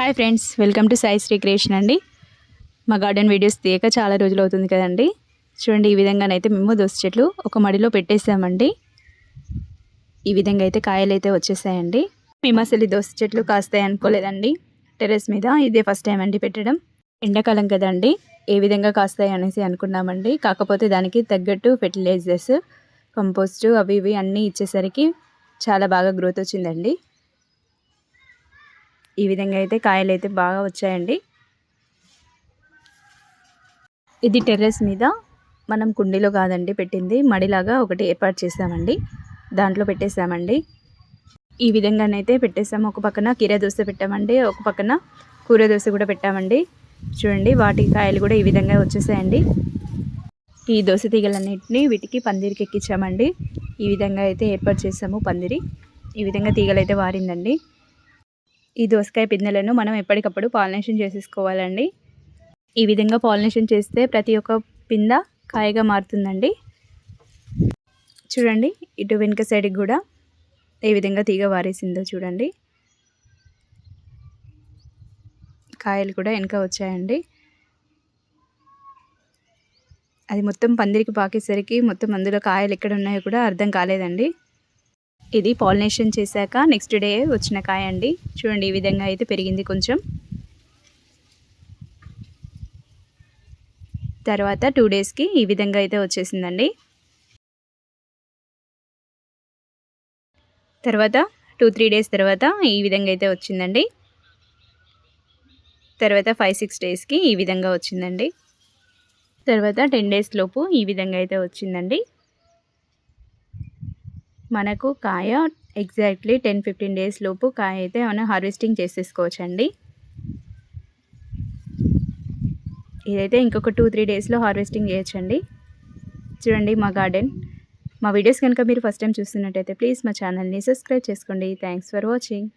Hi friends welcome to Sai Shri అండి. మా garden videos తీయక చాలా రోజులు అవుతుంది కదండి. చూడండి ఈ విధంగానైతే మేము దోస చెట్లు ఒక మడిలో పెట్టేసామండి. ఈ విధంగా అయితే కాయలు అయితే వచ్చేసాయండి. మేము అసలు దోస చెట్లు కాస్తాయి అనుకోలేదండి. టెర్రస్ మీద ఇదే ఫస్ట్ టైం అండి పెట్టడం. ఎండాకాలం కదండి ఏ విధంగా కాస్తాయి అనేసి అనుకున్నామండి. కాకపోతే దానికి తగ్గట్టు ఫెర్టిలైజర్స్ కంపోస్ట్ అవి ఇవి అన్నీ ఇచ్చేసరికి చాలా బాగా గ్రోత్ వచ్చిందండి. ఈ విధంగా అయితే కాయలు అయితే బాగా వచ్చాయండి. ఇది టెర్రస్ మీద మనం కుండీలో కాదండి పెట్టింది. మడిలాగా ఒకటి ఏర్పాటు చేసామండి దాంట్లో పెట్టేసామండి ఈ విధంగానైతే పెట్టేసాము ఒక పక్కన కీర దోశ పెట్టామండి. ఒక పక్కన కూర దోశ కూడా పెట్టామండి. చూడండి వాటి కాయలు కూడా ఈ విధంగా వచ్చేసాయండి. ఈ దోశ తీగలన్నింటినీ వీటికి పందిరికి ఎక్కించామండి ఈ విధంగా అయితే ఏర్పాటు చేసాము పందిరి. ఈ విధంగా తీగలైతే వారిందండి. ఈ దోసకాయ పిందెలను మనం ఎప్పటికప్పుడు పాలినేషన్ చేసేసుకోవాలండి. ఈ విధంగా పాలినేషన్ చేస్తే ప్రతి ఒక్క పింద కాయగా మారుతుందండి. చూడండి ఇటు వెనుక సైడ్కి కూడా ఏ విధంగా తీగ వారేసిందో చూడండి. కాయలు కూడా వెనుక వచ్చాయండి. అది మొత్తం పందిరికి పాకేసరికి మొత్తం అందులో కాయలు ఎక్కడ ఉన్నాయో కూడా అర్థం కాలేదండి. ఇది పాలినేషన్ చేశాక నెక్స్ట్ డే వచ్చిన కాయ అండి. చూడండి ఈ విధంగా అయితే పెరిగింది కొంచెం. తర్వాత టూ డేస్కి ఈ విధంగా అయితే వచ్చేసిందండి. తర్వాత టూ త్రీ డేస్ తర్వాత ఈ విధంగా అయితే వచ్చిందండి. తర్వాత ఫైవ్ సిక్స్ డేస్కి ఈ విధంగా వచ్చిందండి. తర్వాత టెన్ డేస్ లోపు ఈ విధంగా అయితే వచ్చిందండి. మనకు కాయ ఎగ్జాక్ట్లీ టెన్ ఫిఫ్టీన్ డేస్ లోపు కాయ అయితే మనం హార్వెస్టింగ్ చేసేసుకోవచ్చండి. ఇదైతే ఇంకొక టూ త్రీ డేస్లో హార్వెస్టింగ్ చేయొచ్చండి. చూడండి మా గార్డెన్ మా వీడియోస్ కనుక మీరు ఫస్ట్ టైం చూస్తున్నట్టయితే ప్లీజ్ మా ఛానల్ని సబ్స్క్రైబ్ చేసుకోండి. Thanks for watching